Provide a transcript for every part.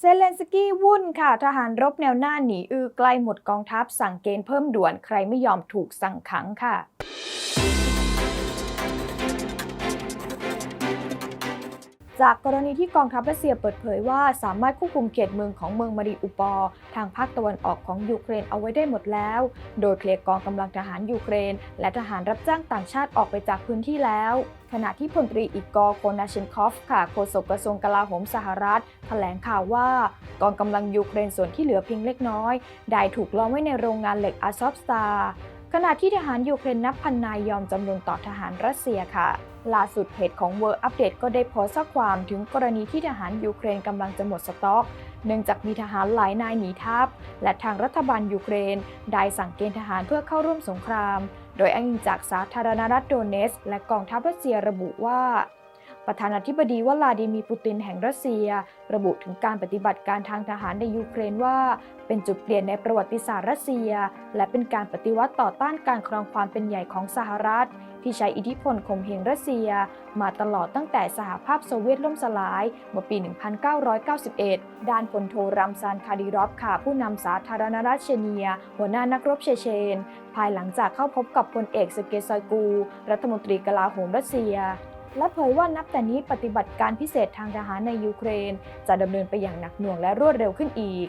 เซเลนสกี้วุ่นค่ะ ทหารรบแนวหน้าหนีอือใกล้หมดกองทัพสั่งเกณฑ์เพิ่มด่วนใครไม่ยอมถูกสั่งขังค่ะ จากกรณีที่กองทัพรัสเซียเปิดเผยว่าสามารถควบคุมเขตเมืองของเมืองมาริอุปอทางภาคตะวันออกของยูเครนเอาไว้ได้หมดแล้ว โดยเคลียร์กองกำลังทหารยูเครน และทหารรับจ้างต่างชาติออกไปจากพื้นที่แล้วขณะที่พลตรีอีกอร์โคนาเชนคอฟค่ะโฆษกกระทรวงกลาโหมสหรัฐ แถลงข่าวว่ากองกำลังยูเครนส่วนที่เหลือเพียงเล็กน้อย ได้ถูกล้อมไว้ในโรงงานเหล็กอาซอฟสตาขณะที่ทหารยูเครนนับพันนายยอมจำนวนต่อทหารรัสเซียค่ะ ล่าสุดเพจของ World Update ก็ได้โพสต์ข้อความถึงกรณีที่ทหารยูเครนกำลังจะหมดสต็อก เนื่องจากมีทหารหลายนายหนีทัพ และทางรัฐบาลยูเครน ได้สั่งเกณฑ์ทหารเพื่อเข้าร่วมสงคราม โดยอ้างอิงจากสาธารณรัฐโดเนส และกองทัพรัสเซียระบุว่า ประธานาธิบดีวลาดิมีร์ปูตินแห่งรัสเซีย ระบุถึงการปฏิบัติการทางทหารในยูเครนว่า เป็นจุดเปลี่ยนในประวัติศาสตร์รัสเซีย และเป็นการปฏิวัติต่อต้านการครองความเป็นใหญ่ของสหรัฐ ที่ใช้อิทธิพลข่มเหงรัสเซีย มาตลอดตั้งแต่สหภาพโซเวียตล่มสลายเมื่อปี 1991 ด้านพลโทรัมซานคาดิรอฟค่ะผู้นำสาธารณรัฐเชเนีย หัวหน้านักรบเชเชน ภายหลังจากเข้าพบกับพลเอกเซอร์เกซอยกู รัฐมนตรีกลาโหมรัสเซีย และเผยว่านับแต่นี้ปฏิบัติการพิเศษทางทหารในยูเครน จะดำเนินไปอย่างหนักหน่วงและรวดเร็วขึ้นอีก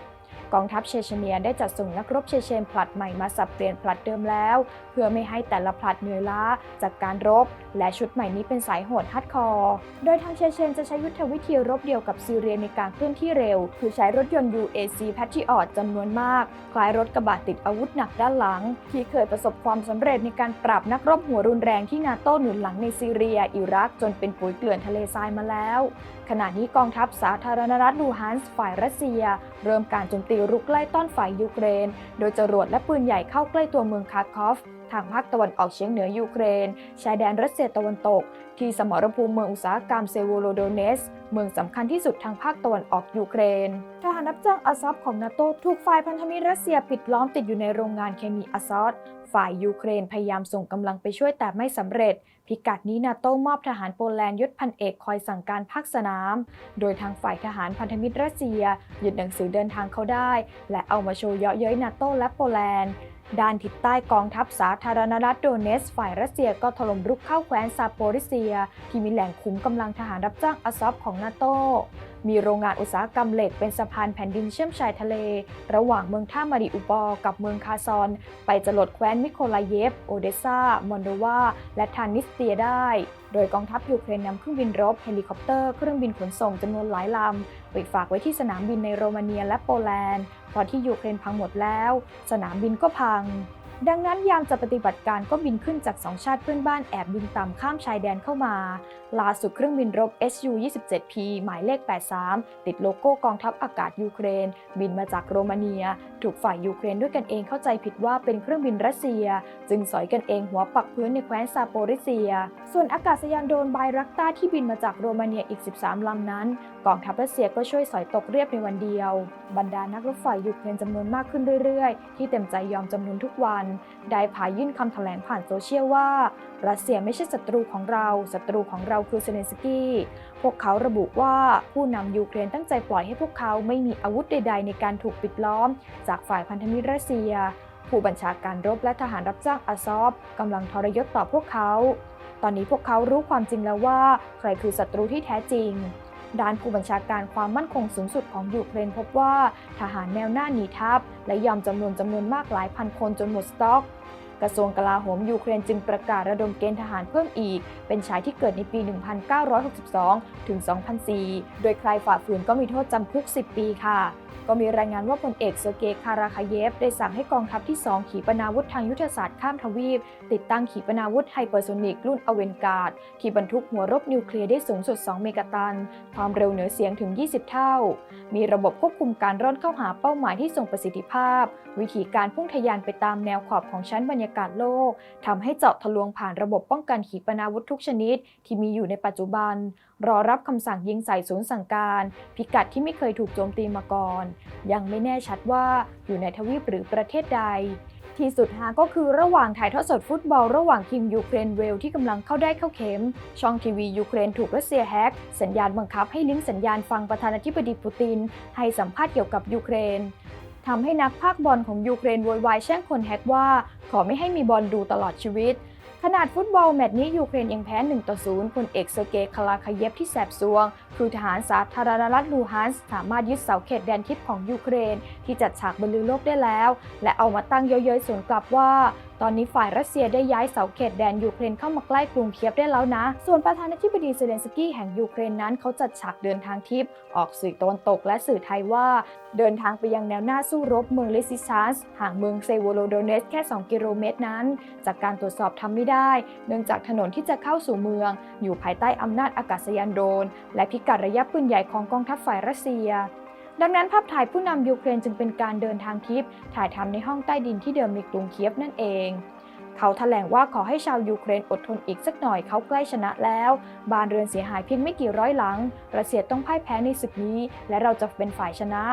กองทัพเชเชเนียได้จัดส่งนักรบเชเชนผลัดใหม่มาสับเปลี่ยนผลัดเดิมแล้ว เพื่อไม่ให้แต่ละผลัดเหนื่อยล้าจากการรบ และชุดใหม่นี้เป็นสายโหดฮัดคอร์โดยทางเชเชนจะใช้ยุทธวิธีรบเดียวกับซีเรียในการเคลื่อนที่เร็ว คือใช้รถยนต์ UAC Patriot จำนวนมาก คล้ายรถกระบะติดอาวุธหนักด้านหลัง ที่เคยประสบความสำเร็จในการปราบนักรบหัวรุนแรงที่นาโต้หนุนหลังในซีเรีย อิรัก จนเป็นปุ๋ยเกลื่อนทะเลทรายมาแล้ว ขณะนี้กองทัพสาธารณรัฐลูฮันส์ฝ่ายรัสเซีย เริ่มการโจมตีรุกไล่ต้อนฝ่ายยูเครน โดยจรวดและปืนใหญ่เข้าใกล้ตัวเมืองคาร์คอฟ ทางภาคตะวันออกเฉียงเหนือยูเครน ชายแดนรัสเซียตะวันตก ที่สมรภูมิเมืองอุตสาหกรรมเซโวโลโดเนส เมืองสำคัญที่สุดทางภาคตะวันออกยูเครน ทหารรับจ้างอาซอฟของนาโตถูกฝ่ายพันธมิตรรัสเซียปิดล้อมติดอยู่ในโรงงานเคมีอาซอฟฝ่ายยูเครนพยายามส่งกำลังไปช่วยแต่ไม่สำเร็จ พิกัดนี้นาโต้มอบทหารโปแลนด์ยศพันเอกคอยสั่งการภาคสนาม โดยทางฝ่ายทหารพันธมิตรรัสเซียยึดหนังสือเดินทางเขาได้ และเอามาโชว์เยาะเย้ยนาโต้และโปแลนด์ ด้านทิศใต้กองทัพสาธารณรัฐโดเนสฝ่ายรัสเซียก็ถล่มรุกเข้าแคว้นซาโปริเซีย ที่มีแหล่งขุมกำลังทหารรับจ้างอาซอฟของนาโต มีโรงงานอุตสาหกรรมเหล็กเป็นสะพานแผ่นดินเชื่อมชายทะเล ระหว่างเมืองท่ามาริอุปอกับเมืองคาซอน ไปจรดแคว้นมิโคลาเยฟ โอเดซา มอนโดวา และทานิสเตียได้ โดยกองทัพยูเครนนำเครื่องบินรบเฮลิคอปเตอร์เครื่องบินขนส่งจำนวนหลายลำไปฝากไว้ที่สนามบินในโรมาเนียและโปแลนด์ ตอนที่ยูเครนพังหมดแล้ว สนามบินก็พัง ดังนั้นยามจะปฏิบัติการก็บินขึ้นจากสองชาติเพื่อนบ้านแอบบินต่ำข้ามชายแดนเข้ามา ล่าสุดเครื่องบินรบ Su-27P หมายเลข 83 ติดโลโก้กองทัพอากาศยูเครน บินมาจากโรมาเนีย ถูกฝ่ายยูเครนด้วยกันเองเข้าใจผิดว่าเป็นเครื่องบินรัสเซีย จึงสอยกันเองหัวปักพื้นในแคว้นซาโปริเซีย ส่วนอากาศยานโดนไบรักต้าที่บินมาจากโรมาเนียอีก 13 ลำนั้น กองทัพรัสเซียก็ช่วยสอยตกเรียบในวันเดียว บรรดานักรบฝ่ายยูเครนจำนวนมากขึ้นเรื่อยๆ ที่เต็มใจยอมจำนวนทุกวันได้ผายยื่นคำแถลงผ่านโซเชียลว่า รัสเซียไม่ใช่ศัตรูของเรา ศัตรูของเราคือเซเลนสกี้ พวกเขาระบุว่าผู้นำยูเครนตั้งใจปล่อยให้พวกเขาไม่มีอาวุธใด ๆ ในการถูกปิดล้อม จากฝ่ายพันธมิตรรัสเซีย ผู้บัญชาการรบและทหารรับจ้างอาซอฟกำลังทรยศต่อพวกเขา ตอนนี้พวกเขารู้ความจริงแล้วว่า ใครคือศัตรูที่แท้จริง ด้านผู้บัญชาการความมั่นคงสูงสุดของยูเครนพบว่า ทหารแนวหน้าหนีทัพ และยอมจำนวนจำนวนมากหลายพันคนจนหมดสต็อก กระทรวงกลาโหมยูเครนจึงประกาศระดมเกณฑ์ทหารเพิ่มอีก เป็นชายที่เกิดในปี 1962 ถึง 2004 โดยใครฝ่าฝืนก็มีโทษจำคุก 10 ปีค่ะ ก็มีรายงานว่าพลเอกเซอร์เกย์คาราคาเยฟ ได้สั่งให้กองทัพที่ 2 ขีปนาวุธทางยุทธศาสตร์ข้ามทวีป ติดตั้งขีปนาวุธไฮเปอร์โซนิกรุ่นอเวนการ์ดที่บรรทุกหัวรบนิวเคลียร์ได้สูงสุด 2 เมกะตัน ความเร็วเหนือเสียงถึง 20 เท่า มีระบบควบคุมการร่อนเข้าหาเป้าหมายที่ทรงประสิทธิภาพ วิธีการพุ่งทะยานไปตามแนวขอบของชั้นบรรยากาศการโลกทำให้เจาะทะลวงผ่านระบบป้องกันขีปนาวุธทุกชนิด ที่มีอยู่ในปัจจุบัน รอรับคำสั่งยิงใส่ศูนย์สั่งการ พิกัดที่ไม่เคยถูกโจมตีมาก่อน ยังไม่แน่ชัดว่าอยู่ในทวีปหรือประเทศใดที่สุดหาก็คือระหว่างถ่ายทอดสดฟุตบอลระหว่างทีมยูเครนเวลที่กำลังเข้าได้เข้าเข็ม ช่องทีวียูเครนถูกรัสเซียแฮกสัญญาณบังคับให้ลิงก์สัญญาณฟังประธานาธิบดีปูติน ให้สัมภาษณ์เกี่ยวกับยูเครน ทำให้นักพากบอลของยูเครนโวยวายแช่งคนแฮกว่า ขอไม่ให้มีบอลดูตลอดชีวิต ขนาดฟุตบอลแมตช์นี้ยูเครนยังแพ้1ต่อ0พลเอกเซอร์เกย์คาลาคาเยฟที่แสบซวง คือทหารสาธารณรัฐลูฮันส์สามารถยึดเสาเขตแดนทิพย์ของยูเครน ที่จัดฉากบรรลือโลกได้แล้ว และเอามาตั้งเย้ยๆสวนกลับว่า ตอนนี้ฝ่ายรัสเซียได้ย้ายเสาเขตแดนยูเครนเข้ามาใกล้กรุงเคียฟได้แล้วนะ ส่วนประธานาธิบดีเซเลนสกี้แห่งยูเครนนั้นเขาจัดฉากเดินทางทิพย์ออกสื่อตะวันตกและสื่อไทยว่า เดินทางไปยังแนวหน้าสู้รบเมืองเลซิชานส์ห่างเมืองเซโวโลโดเนสแค่ 2 กิโลเมตรนั้น จากการตรวจสอบทำไม่ได้ เนื่องจากถนนที่จะเข้าสู่เมือง อยู่ภายใต้อำนาจอากาศยานโดรนและพิกัดระยะปืนใหญ่ของกองทัพฝ่ายรัสเซีย ดังนั้นภาพถ่ายผู้นำยูเครนจึงเป็นการเดินทางทิพย์ถ่ายทำในห้องใต้ดินที่เดิมในกรุงเคียฟนั่นเอง เขาแถลงว่าขอให้ชาวยูเครนอดทนอีกสักหน่อยเขาใกล้ชนะแล้วบ้านเรือนเสียหายเพียงไม่กี่ร้อยหลัง รัสเซียต้องพ่ายแพ้ในศึกนี้ และเราจะเป็นฝ่ายชนะ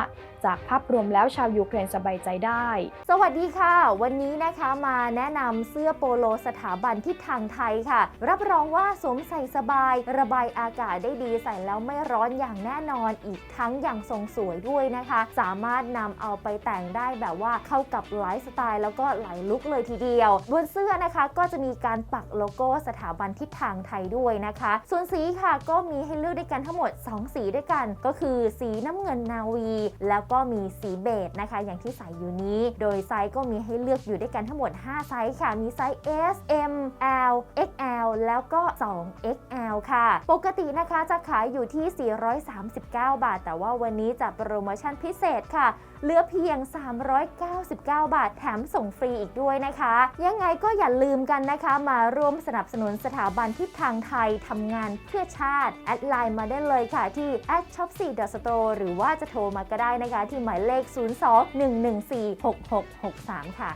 จากภาพรวมแล้วชาวยูเครนสบายใจได้ สวัสดีค่ะ วันนี้นะคะมาแนะนำเสื้อโปโลสถาบันทิศทางไทยค่ะ รับรองว่าสวมใส่สบาย ระบายอากาศได้ดีใส่แล้วไม่ร้อนอย่างแน่นอนอีกทั้งอย่างทรงสวยด้วยนะคะ สามารถนำเอาไปแต่งได้แบบว่าเข้ากับไลฟ์สไตล์แล้วก็หลายลุคเลยทีเดียวบนเสื้อนะคะก็จะมีการปักโลโก้สถาบันทิศทางไทยด้วยนะคะ ส่วนสีค่ะก็มีให้เลือกด้วยกันทั้งหมด 2 สีด้วยกัน ก็คือสีน้ำเงินนาวี แล้วก็มีสีเบจนะคะ อย่างที่ใส่อยู่นี้ โดยไซส์ก็มีให้เลือกอยู่ด้วยกันทั้งหมด 5 ไซส์ค่ะ มีไซส์ S M L XL แล้วก็ 2XL ค่ะ ปกตินะคะจะขายอยู่ที่ 439 บาท แต่ว่าวันนี้จัดโปรโมชั่นพิเศษค่ะ เหลือเพียง 399 บาท แถมส่งฟรีอีกด้วยนะคะ ยังไงก็็อย่าลืมกันนะคะ มาร่วมสนับสนุนสถาบันทิศทางไทยทำงานเพื่อชาติ แอดไลน์มาได้เลยค่ะที่ at s h o p 4 Store หรือว่าจะโทรมาก็ได้นะคะ ที่หมายเลข 02 114 6663 ค่ะ